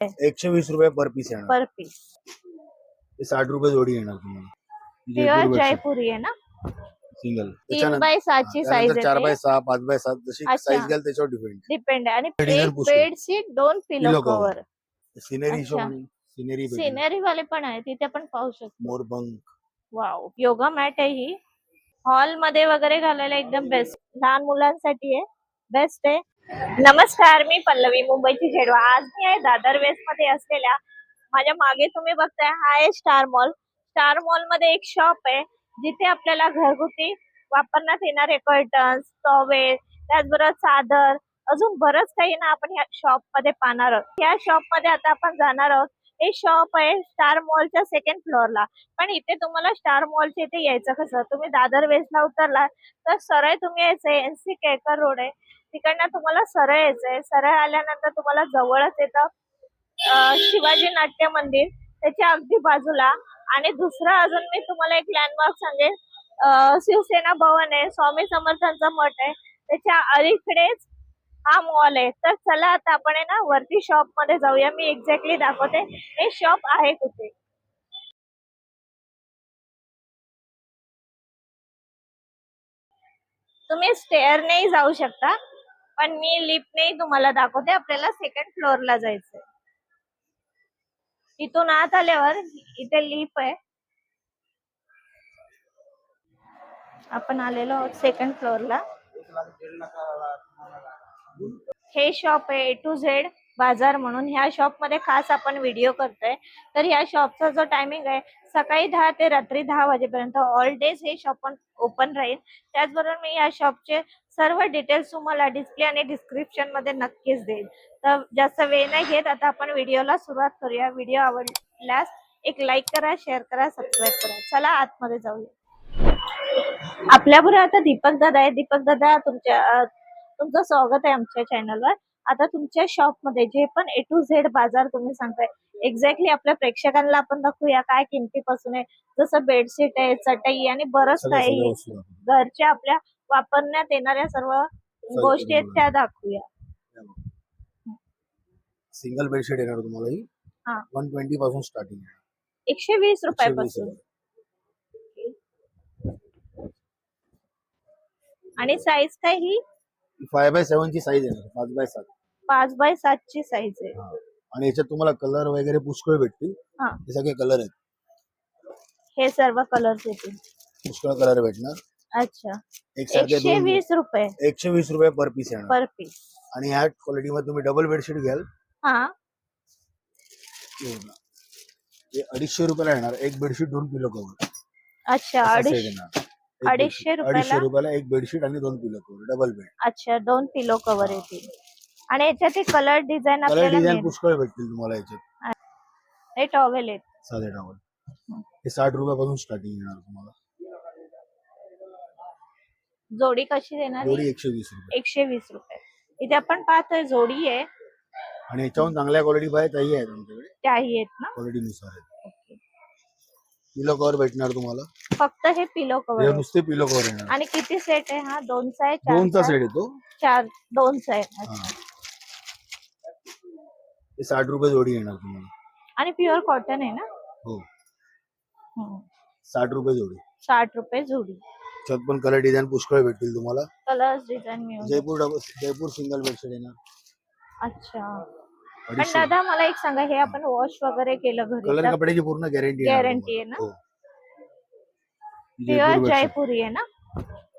एकशे वीस रुपये पर पीस येणार पर पीस। हे साठ रुपये जोडी येणार तुम्हाला प्युअर जयपुरी आहे ना? सिंगल। तीन बाय सहाची साईज चार बाय सहा पाच बाय सात जशी अच्छा. साईज घ्याल त्याच्यावर डिपेंड डिपेंड आहे आणि. बेडशीट दोन पिलो. कव्हर सिनेरी अच्छा. सिनेरी सिनेरी वाले पण आहे तिथे पण पाहू शकतो। मोरपंख वाव योगा मॅट आहे ही. हॉल मध्ये वगैरे घालायला एकदम बेस्ट लहान मुलांसाठी आहे. बेस्ट आहे. नमस्कार मी पल्लवी मुंबईची झेडवा. आज मी आहे दादर वेस्टमध्ये असलेल्या माझ्या मागे तुम्ही बघताय हा आहे स्टार मॉल. स्टार मॉलमध्ये एक शॉप आहे जिथे आपल्याला घरगुती वापरण्यात येणारे कर्टन्स टॉवेल त्याचबरोबर चादर अजून बरंच काही ना आपण ह्या शॉपमध्ये पाहणार आहोत. या शॉपमध्ये आता आपण जाणार आहोत. हे शॉप आहे स्टार मॉलच्या सेकंड फ्लोअरला पण इथे तुम्हाला स्टार मॉलच्या इथे यायचं कसं? तुम्ही दादर वेस्टला उतरला तर सरळ तुम्ही यायचंय एनसी केळकर रोड आहे. तिकडनं तुम्हाला सरळ यायचंय. सरळ आल्यानंतर तुम्हाला जवळच येतं शिवाजी नाट्य मंदिर त्याच्या अगदी बाजूला. आणि दुसरं अजून मी तुम्हाला एक लँडमार्क सांगेल शिवसेना भवन आहे स्वामी समर्थांचा मठ आहे. त्याच्या अलीकडेच हा मॉल आहे. तर चला आता आपण आहे ना वरती शॉपमध्ये जाऊया. मी एक्झॅक्टली दाखवते. हे शॉप आहे कुठे? तुम्ही स्टेअरनेही जाऊ शकता. पण मी लिफ्टनेही तुम्हाला दाखवते आपल्याला सेकंड फ्लोअरला जायचंय. इथून आत आल्यावर इथे लिफ्ट आहे. आपण आलेलो आहोत सेकंड फ्लोअरला हे शॉप आहे ए टू झेड बाजार म्हणून ह्या शॉपमध्ये खास आपण व्हिडिओ करतोय. तर ह्या शॉपचा जो टायमिंग आहे सकाळी दहा ते रात्री दहा वाजेपर्यंत ऑल डेज हे शॉप ओपन राहील. त्याचबरोबर मी या शॉपचे सर्व डिटेल्स तुम्हाला डिस्प्ले आणि डिस्क्रिप्शनमध्ये नक्कीच देईल तर जास्त वेळ नाही घेत आता आपण व्हिडिओला सुरुवात करूया. व्हिडिओ आवडल्यास एक लाईक करा शेअर करा सबस्क्राईब करा. चला आतमध्ये जाऊया. आपल्याबरोबर आता दीपक दादा आहे दीपक दादा तुमच्या तुमचं स्वागत आहे आमच्या चॅनलवर आता तुमच्या शॉपमध्ये जे पण ए टू झेड बाजार तुम्ही सांगताय एक्झॅक्टली आपल्या प्रेक्षकांना आपण दाखवूया काय किमतीपासून आहे. जसं बेडशीट आहे चटई आणि बरंच काही. घरच्या आपल्या वापरण्यात येणाऱ्या सर्व गोष्टी आहेत त्या दाखवूया. सिंगल बेडशीट येणार तुम्हाला ही. हा. वन ट्वेंटी पासून स्टार्टिंग एकशे वीस 120 रुपयापासून. रुपये. आणि साईज काय ही? फाय बाय सेव्हन ची साईज येणार पाच बाय सात. पाच बाय सातची साईज आहे. हा. आणि याच्यात तुम्हाला कलर वगैरे पुष्कळ भेटतील. हा. हे सगळे कलर आहेत. हे सर्व कलर्स येतील. पुष्कळ कलर भेटणार. अच्छा. एक सारखे एकशे दोन वीस रुपये. एकशे वीस रुपये पर पीस येणार. पर पीस आणि ह्या क्वालिटी मध्ये तुम्ही डबल बेडशीट घ्याल. हा. अडीचशे रुपयाला येणार. एक बेडशीट दोन पिलो कव्हर अच्छा अडीच अडीचशे. रुपयाला? अडीचशे रुपयाला एक बेडशीट आणि दोन पिलो कव्हर डबल बेड अच्छा दोन पिलो कव्हर येतील. आणि याच्यात हे कलर डिझाईन कलर आपल्याला डिझाईन. पुष्कळ भेटतील तुम्हाला याच्यात. हे टॉवेल आहेत. साधे टावल हे साठ रुपयापासून स्टार्टिंग येणार तुम्हाला. जोडी कशी देणार? जोडी? एकशे वीस रुपये. एकशे वीस रुपये. इथे आपण पाहतोय जोडी आहे. आणि याच्याहून चांगल्या क्वालिटी पाहिजे त्याही आहेत आमच्याकडे. त्याही आहेत ना? क्वालिटी नुसार आहेत. ओके. पिलो कव्हर भेटणार तुम्हाला. फक्त हे पिलो कव्हर हे नुसते पिलो कव्हर येणार. आणि किती सेट आहे? हा दोनचा आहे दोनचा सेट येतो. चार दोनचा आहे. अच्छा. हे साठ रुपये जोडी येणार तुम्हाला. आणि प्युअर कॉटन आहे ना? हो. हम्म. साठ रुपये जोडी. साठ रुपये जोडी. त्यात पण कलर डिझाईन पुष्कळ भेटतील तुम्हाला. कलर्स डिझाईन मिळून Jaipur double Jaipur single bedsheet येणार. अच्छा. पण अडीचशे दादा मला एक सांगा हे आपण वॉश वगैरे केलं घरी कलर तर कपड्याची पूर्ण गॅरंटी Guarantee आहे ना? जयपूर प्युअर जयपुरी आहे ना?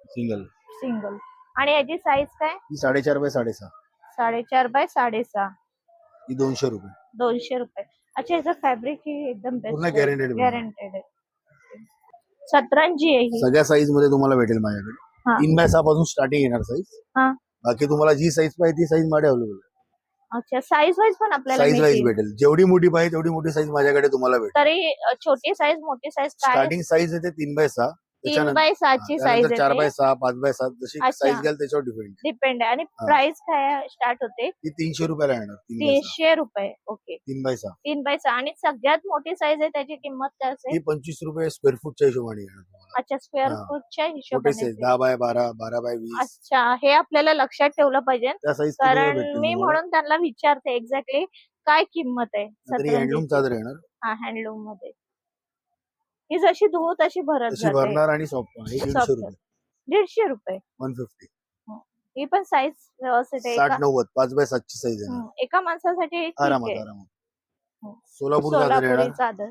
सिंगल सिंगल आणि याची साईज काय? ही साडेचार बाय साडेसहा. साडेचार बाय साडेसहा. ही दोनशे रुपये. दोनशे रुपये. अच्छा याचं फॅब्रिक ही एकदम पूर्ण guaranteed आहे. गॅरंटेड आहे. सतरंजी आहे ही. सगळ्या साईजमध्ये तुम्हाला भेटेल हा. माझ्याकडे. तीन बाय सहा पासून स्टार्टिंग येणार साईज हा. बाकी तुम्हाला जी साईज पाहिजे ती साईज माझ्या अवेलेबल अच्छा साईज वाईज पण आपल्याला साईज वाईज मिळतील. भेटेल. जेवढी मोठी पाहिजे तेवढी मोठी साईज माझ्याकडे तुम्हाला भेटेल. तरी अ, छोटी साईज मोठी साईज काय? स्टार्टिंग साईज येते तीन बाय सहा. तीन बाय सहाची साईज त्यानंतर चार बाय सहा पाच बाय सात जशी अच्छा. साईज घ्याल त्याच्यावर डिपेंड डिपेंड आहे. आणि. प्राइस काय स्टार्ट होते? ती तीनशे रुपयाला येणार तीन बाय सहा. तीनशे रुपये. ओके तीन बाय सहा. तीन बाय सहा. आणि सगळ्यात मोठी साईज आहे त्याची किंमत काय असेल? ही पंचवीस रुपये स्क्वेअर फूटच्या हिशोबाने येणार तुम्हाला. अच्छा स्क्वेअर हा. फूटच्या मोठे हिशोबाने साईज ते. दहा बाय बारा बारा बाय वीस. अच्छा हे आपल्याला लक्षात ठेवलं पाहिजे. त्या साईज कारण मी म्हणून त्यांना विचारते एक्झॅक्टली काय किंमत आहे हँडलूम? चादर येणार. हा हँडलूममध्ये. ही जशी धुवू तशी भरत तशी जाते. भरणार आणि सॉफ्ट हे दीडशे Soft. रुपये. दीडशे रुपये. वन फिफ्टी ही. पण साईज व्यवस्थित आहे. साठ एका- नव्वद पाच बाय सातची साईज आहे एका माणसासाठी ठीक आरामात आहे. आरामात. हो. सोलापूर चादर सोलापुरी चादर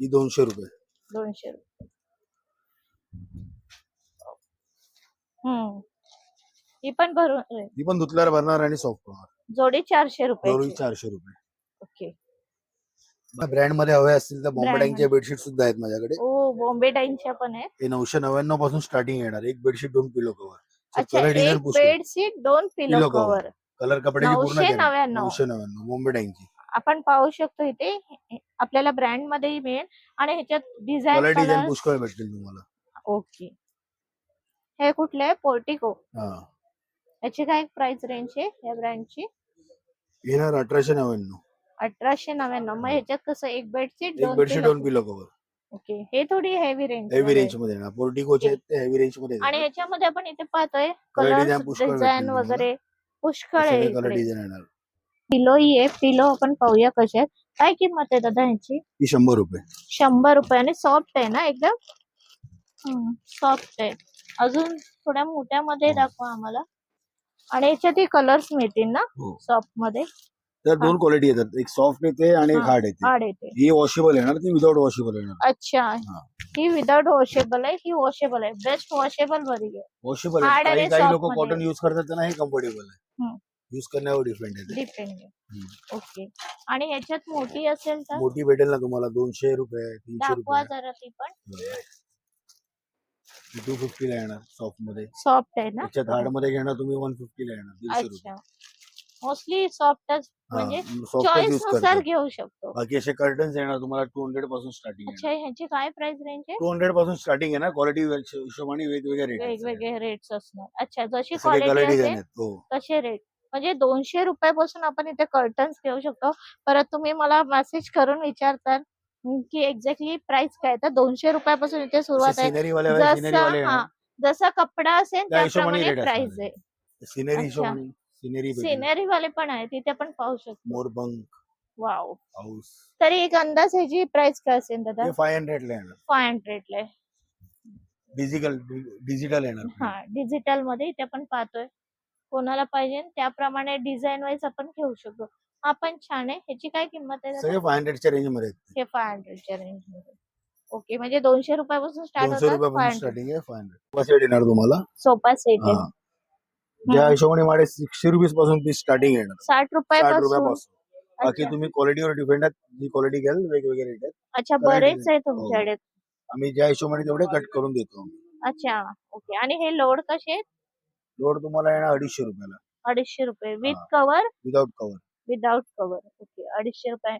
ही दोनशे रुपये. दोनशे रुपये. हम्म ही पण भरून. ती पण धुतल्यावर भरणार आणि सॉफ्ट जोडी चारशे रुपये चारशे रुपये. ब्रँडमध्ये हवे असतील तर Brand बॉम्बेडॅंगचे मध्ये. बेडशीट सुद्धा आहेत माझ्याकडे. ओ बॉम्बे डाईनच्या पण आहेत. नऊशे नव्याण्णवपासून स्टार्टिंग येणार. एक बेडशीट दोन पिलो कव्हर अच्छा कलर डिझाईन एक पुष्कळ. बेडशीट दोन pillow Pillow cover. Cover colour कपड्याची पूर्ण नऊशे guarantee. नव्याण्णव. नऊशे नव्याण्णव. बॉम्बेडॅंगची आपण पाहू शकतो इथे आपल्याला ब्रँड मध्येही मिळेल आणि ह्याच्यात डिझाईन कलर डिझाईन पुष्कळ भेटतील तुम्हाला. ओके. हे कुठले आहे? पोर्टिको हा. याची काय प्राइस रेंज आहे? या ब्रँडची येणार अठराशे नव्याण्णव. अठराशे नव्याण्णव. मग ह्याच्यात कसं एक बेडशीट एक दोन बेडशीट. दोन पिलो कव्हर ओके. हे थोडी हेवी रेंज हेवी रेंजमध्ये येणार पोर्टिकोचे हेवी रेंजमध्ये आणि ह्याच्यामध्ये आपण इथे पाहतोय Colour कलर design पुष्कळ डिझाईन भेटतील वगैरे पुष्कळ आहे कलर इकडे. डिझाईन येणार. पिलो ही आहे. पिलो आपण पाहूया कशा आहेत काय किंमत आहे दादा ह्याची? ती शंभर रुपये. शंभर रुपये आणि सॉफ्ट आहे ना एकदम? सॉफ्ट आहे. अजून थोड्या मोठ्यामध्ये हो. दाखवा आम्हाला. आणि याच्यात कलर्स मिळतील ना? हो. सॉफ्टमध्ये. तर दोन क्वालिटी येतात. एक सॉफ्ट येते आणि एक. हार्ड येते. हार्ड येते. ही वॉशेबल येणार ती विदाउट वॉशेबल येणार. अच्छा. ही. विदाउट वॉशेबल आहे ही वॉशेबल आहे. बेस्ट वॉशेबल बरी आहे. वॉशेबल Hard काही आणि काही soft लोक मध्ये. कॉटन युज करतात त्यांना हे कम्फर्टेबल आहे. हम्म. युज करण्यावर डिपेंड आहे ते. डिपेंड ओके आणि ह्याच्यात मोठी असेल तर? मोठी भेटेल ना तुम्हाला. दोनशे रुपये तीनशे दाखवा रुपये जरा ती पण. टू फिफ्टी ला येणार सॉफ्ट मध्ये. सॉफ्ट आहे ना? त्याच्यात हार्ड मध्ये घेणार तुम्ही वन फिफ्टी ला येणार दीडशे रुपये. अच्छा मोस्टली सॉफ्टच म्हणजे सॉफ्ट चॉईसनुसार घेऊ शकतो. बाकी असे कर्टन्स येणार तुम्हाला टू हंड्रेडपासून स्टार्टिंग अच्छा ह्याची काय प्राइस रेंज आहे? टू हंड्रेडपासून स्टार्टिंग येणार क्वालिटी हिशोबाने वेगवेगळे रेट वेगवेगळे रेट्स असणार. अच्छा जशी क्वालिटी असेल हो. तसे रेट म्हणजे दोनशे रुपयापासून आपण इथे कर्टन्स घेऊ शकतो. परत तुम्ही मला मेसेज करून विचारता की एक्झॅक्टली प्राइस काय तर दोनशे रुपयापासून इथे सुरुवात आहे. जसा कपडा असेल त्याप्रमाणे प्राइस आहे. सिनरी सिनरी सिनरी वाले पण आहे तिथे पण पाहू शकतो. मोरबंक. वाव. हाऊस तरी एक अंदाज ह्याची प्राइस काय असेल दादा? फाय हंड्रेड ला येणार. फाय हंड्रेडला आहे. डिजिटल डिजिटल येणार. हा डिजिटलमध्ये इथे आपण पाहतोय. कोणाला पाहिजे त्याप्रमाणे डिझाईन वाईज आपण घेऊ शकतो. हा पण छान आहे. ह्याची काय किंमत आहे दादा? सगळे फाय हंड्रेडच्या रेंजमध्ये आहेत. हे फाय हंड्रेडच्या रेंजमध्ये ओके म्हणजे दोनशे रुपयापासून स्टार्ट दोनशे होतात फाय रुपयापासून हंड्रेड स्टार्टिंग आहे फाय हंड्रेड सेट येणार तुम्हाला. सोफा सेट हा. आहे ज्या. हिशोबाने माझे सिक्सटी रुपीजपासून ती स्टार्टिंग येणार. साठ साठ रुपयापासून? रुपयापासून. बाकी अच्छा. तुम्ही क्वालिटीवर डिपेंड आहेत जी क्वालिटी घ्याल वेगवेगळे रेट आहेत. अच्छा बरेच आहे. आहे तुमच्याकडे. आम्ही ज्या हिशोबाने तेवढे कट करून देतो अच्छा ओके. आणि हे लोड कसे आहेत? लोड तुम्हाला येणार अडीचशे रुपयाला. अडीचशे रुपये. विथ हा. Cover without cover without cover okay अडीचशे रुपये.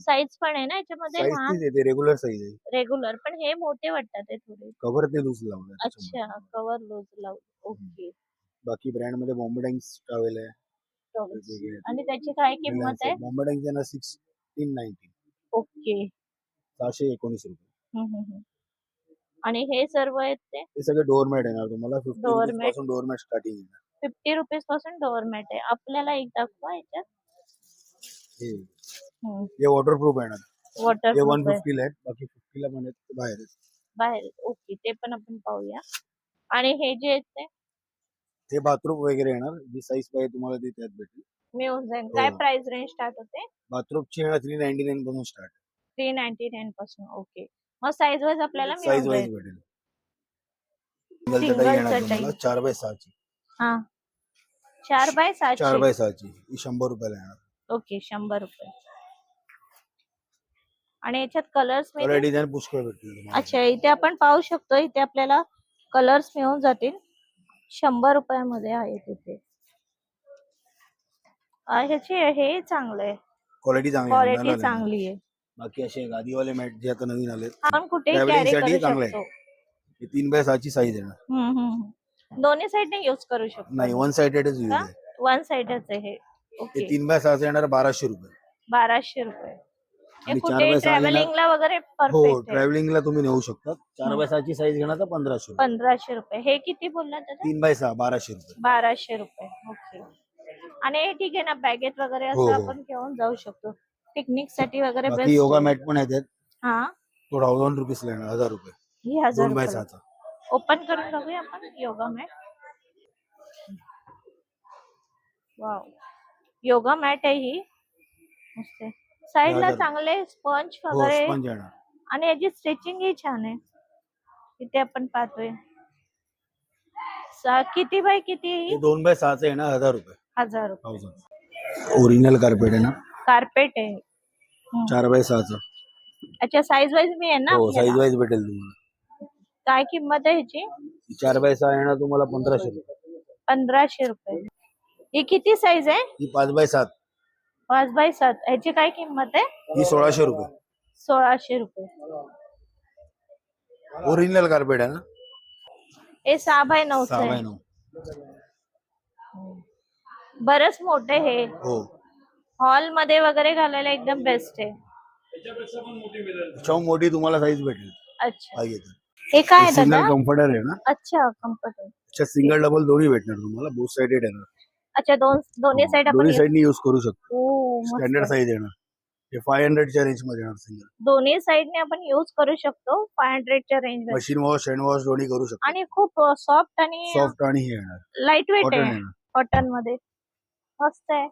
साईज पण आहे ना याच्यामध्ये? साईज तीच येते रेग्युलर साईज आहे. रेग्युलर पण हे मोठे वाटतात ते थोडे. कव्हर ते लूज लावलं अच्छा कव्हर लूज लावून. ओके. बाकी ब्रँडमध्ये बॉम्बेडॅंग्स ट्रॅव्हल आहे. आणि त्याची काय किंमत आहे. बॉम्बेडॅंगचे ना सिक्सटीन नाईन्टी ओके. सहाशे एकोणीस रुपये. आणि हे सर्व आहेत ते? हे सगळे डोअरमॅट येणार तुम्हाला. फिफ्टी. पासून डोअरमॅट स्टार्टिंग येणार. फिफ्टी रुपीजपासून डोअरमॅट आहे. आपल्याला एक दाखवा याच्यात. हे. वॉटरप्रूफ येणार. वॉटर हे वन फिफ्टीला आहेत. बाकी फिफ्टीला पण आहेत. बाहेर आहेत बाहेर. ओके. ते पण आपण पाहूया. आणि हे जे आहेत ते? ते बाथरूम वगैरे येणार. जी साईज पाहिजे तुम्हाला ती त्यात भेटेल. मिळून जाईल काय हो. प्राइस रेंज स्टार्ट होते? बाथरूमची येणार थ्री नाईन्टी नाईन पासून स्टार्ट थ्री नाईन्टी नाईन पासून. ओके मग साईज वाईज आपल्याला साईज मिळून वाईज जाईल भेटेल. सिंगल Single चटाई येणार चटाई. तुम्हाला चार बाय सहाची. हा. चार बाय चार सातशे बाय सहाची. ही शंभर रुपयाला येणार. ओके शंभर रुपये. आणि याच्यात कलर्स कलर डिझाईन पुष्कळ भेटतील तुम्हाला. अच्छा इथे आपण पाहू शकतो. इथे आपल्याला कलर्स मिळून जातील. शंभर रुपयामध्ये आहे तिथे. अं, ह्याची हे चांगलं आहे क्वालिटी चांगली आहे, क्वालिटी आहे. चांगली आहे. बाकी असे गादीवाले मॅट जे आता नवीन आले आपण कुठे Travelling कॅरी साठी करू चांगलं आहे. शकतो हे तीन बाय सहाची साईज येणार हम्म, हम्म, हम्म. दोन्ही साईडने युज करू शकतो. नाही वन साइडेडच यूज का? आहे. वन साइडच आहे हे. ओके तीन बाय सहाचं येणार बाराशे रुपये. बाराशे रुपये. आणि चार बाय ट्रॅव्हलिंगला वगैरे हो परफेक्ट आहे. ट्रॅव्हलिंगला तुम्ही नेऊ शकता चार. बाय सहाची साईज घेणार तर पंधराशे रुपये. पंधराशे रुपये. हे किती बोलला दादा तीन बाय सहा बाराशे रुपये. बाराशे रुपये. ओके आणि ठीक आहे ना बॅगेत वगैरे हो, असं हो. आपण घेऊन जाऊ शकतो. पिकनिकसाठी वगैरे बाकी योगा मॅट पण आहेत हा? तो थाउजंड रुपीज येणार हजार रुपये. ही हजार दोन बाय रुपये. सहाचा. ओपन करून बघूया आपण yoga mat. Wow yoga mat आहे ही. मस्त साईडला. चांगले स्पंज हो वगैरे. स्पंज येणार. आणि याची स्टिचिंग ही छान आहे. इथे आपण पाहतोय. सा- किती बाय किती? हे ही दोन बाय सहाचं येणार हजार रुपये. हजार रुपये. थाउजंड ओरिजिनल कार्पेट आहे ना? कार्पेट आहे. हम्म. चार बाय सहाचं. अच्छा साईज वाईज मी आहे ना हो आपल्याला? साईज वाईज भेटेल तुम्हाला. काय किंमत आहे ह्याची? ही चार बाय सहा येणार तुम्हाला पंधराशे रुपये. पंधराशे रुपये. ही किती साईज आहे? ही पाच बाय सात. पाच बाय सात ह्याची काय किंमत आहे? ही सोळाशे रुपये. सोळाशे रुपये. ओरिजिनल कार्पेट आहे ना? हे सहा बाय नऊ सहा बाय आहे. नऊ. बरंच मोठे हे. हो. हॉलमध्ये वगैरे घालायला एकदम बेस्ट आहे. त्याच्याहून मोठी तुम्हाला साईज भेटेल. अच्छा. पाहिजे तर हे काय आहे सिंगल दादा कम्फर्टर आहे ना? अच्छा कम्फर्ट त्याच्यात सिंगल डबल दोन्ही भेटणार तुम्हाला. बोथ साइडेड येणार अच्छा दोन दोन्ही साईड आपण दोन्ही use- साईडनी युज करू शकतो. ओ, मस्त. स्टँडर्ड साईज येणार. हे फाय हंड्रेडच्या रेंजमध्ये येणार सिंगल दोन्ही साईडने आपण युज करू शकतो फाय हंड्रेडच्या रेंजमध्ये. मशीन वॉश हँड वॉश दोन्ही करू शकतो. आणि खूप सॉफ्ट आणि सॉफ्ट आणि हे येणार. लाइट वेट कॉटन आहे येणार. कॉटनमध्ये. मस्त आहे.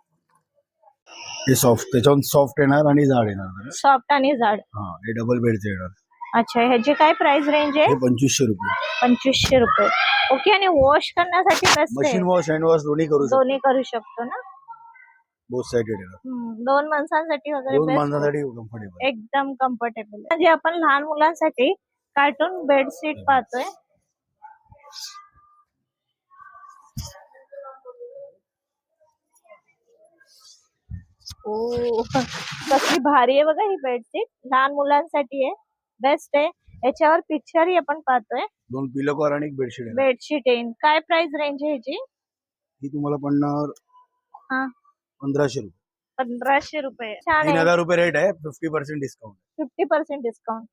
हे सॉफ्ट त्याच्याहून सॉफ्ट येणार आणि जाड येणार सॉफ्ट आणि जाड. हा हे डबल बेडचे येणार. अच्छा ह्याची काय प्राइस रेंज आहे? पंचवीसशे रुपये. पंचवीसशे रुपये. ओके आणि वॉश करण्यासाठी आहे. मशीन वॉश हँड वॉश दोन्ही करू शकतो. दोन्ही करू शकतो ना? बोथ साइडेड येणार हम्म, दोन माणसांसाठी वगैरे दोन best आहे. माणसासाठी कम्फर्टेबल एकदम कम्फर्टेबल म्हणजे आपण लहान मुलांसाठी कार्टून बेडशीट पाहतोय. ओ कसली भारी आहे बघा ही बेडशीट लहान मुलांसाठी आहे. बेस्ट आहे. याच्यावर पिक्चरही आपण पाहतोय. दोन पिलो कवर आणि एक बेडशीट बेडशीट आहे. काय प्राइस रेंज आहे ह्याची? ही तुम्हाला पडणार हा. पंधराशे रुपये. पंधराशे रुपये. छान तीन आहे हजार रुपये रेट आहे. Fifty percent discount fifty percent discount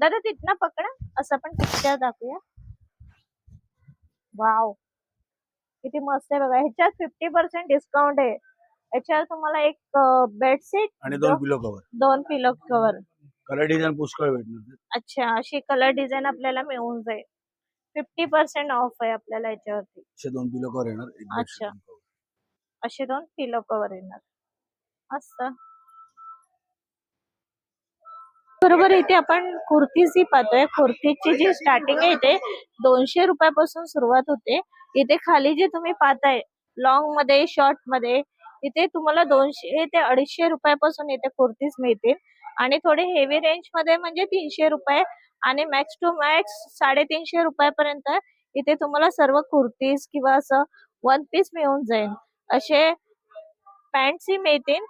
दादा तिथनं पकडा. असं आपण पिक्चर दाखवूया. वाव किती मस्त आहे बघा. ह्याच्यात फिफ्टी पर्सेंट डिस्काउंट आहे. याच्यावर तुम्हाला एक बेडशीट आणि दोन पिलो कवर दोन पिलो कवर कलर डिझाईन पुष्कळ भेटणार अच्छा अशी कलर डिझाईन आपल्याला मिळून जाईल. फिफ्टी पर्सेंट ऑफ आहे आपल्याला याच्यावरती. असे दोन पिलो कवर येणार एक अच्छा. cover. असे दोन पिलो कवर येणार. मस्त. बरोबर इथे आपण कुर्तीज ही पाहतोय. कुर्तीची जी स्टार्टिंग आहे इथे दोनशे रुपयापासून सुरुवात होते. इथे खाली जे तुम्ही पाहताय लॉंगमध्ये शॉर्टमध्ये इथे तुम्हाला दोनशे ते अडीचशे रुपयापासून इथे कुर्तीज मिळतील. आणि थोडे हेवी रेंजमध्ये म्हणजे तीनशे रुपये आणि मॅक्स टू मॅक्स साडेतीनशे रुपयापर्यंत इथे तुम्हाला सर्व कुर्तीज किंवा असं वन पीस मिळून जाईल. असे पॅन्टही मिळतील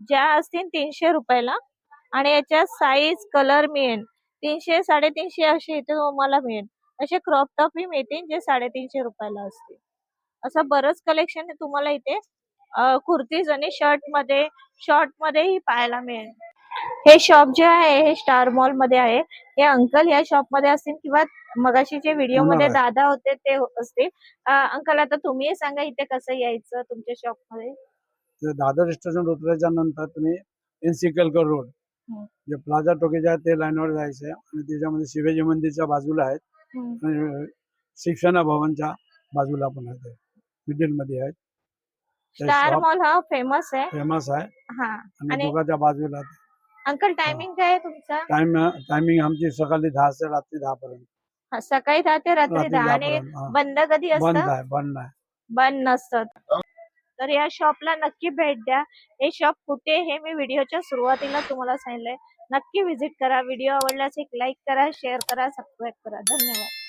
ज्या असतील तीनशे रुपयाला. आणि याच्यात साईज कलर मिळेल. तीनशे साडेतीनशे असे इथे तुम्हाला मिळेल. असे क्रॉप टॉपही मिळतील जे साडेतीनशे रुपयाला असतील. असं बरंच कलेक्शन तुम्हाला इथे कुर्तीज आणि शर्टमध्ये शॉर्ट मध्येही पाहायला मिळेल. हे शॉप जे आहे हे स्टार मॉलमध्ये आहे. हे अंकल या शॉपमध्ये असतील किंवा मगाशी जे व्हिडिओमध्ये दादा होते ते असतील. अंकल आता तुम्ही सांगा इथे कसं यायचं तुमच्या शॉपमध्ये? ते दादर स्टेशन उतरायच्या नंतर तुम्ही एनसी कलकर रोड. जे प्लाझा टोकेज आहे ते लाईनवर जायचं आहे. आणि त्याच्यामध्ये शिवाजी मंदिरच्या बाजूला आहेत. शिक्षणा भवनच्या बाजूला पण आहे ते मिडिलमध्ये आहेत. स्टार मॉल हा फेमस आहे. फेमस आहे. हा आणि आणि- बाजूला. अंकल टायमिंग काय आहे तुमचा? टाइम टायमिंग आमची सकाळी दहा ते रात्री दहा पर्यंत. हा, सकाळी दहा ते रात्री रात्री दहा आणि हा. बंद कधी बंद असतं आहे बंद आहे. बंद नसतं. तर या शॉपला नक्की भेट द्या. हे शॉप कुठे आहे हे मी व्हिडिओच्या सुरुवातीला तुम्हाला सांगितलंय. नक्की व्हिजिट करा. व्हिडिओ आवडल्यास एक लाईक करा शेअर करा सबस्क्राईब करा. धन्यवाद.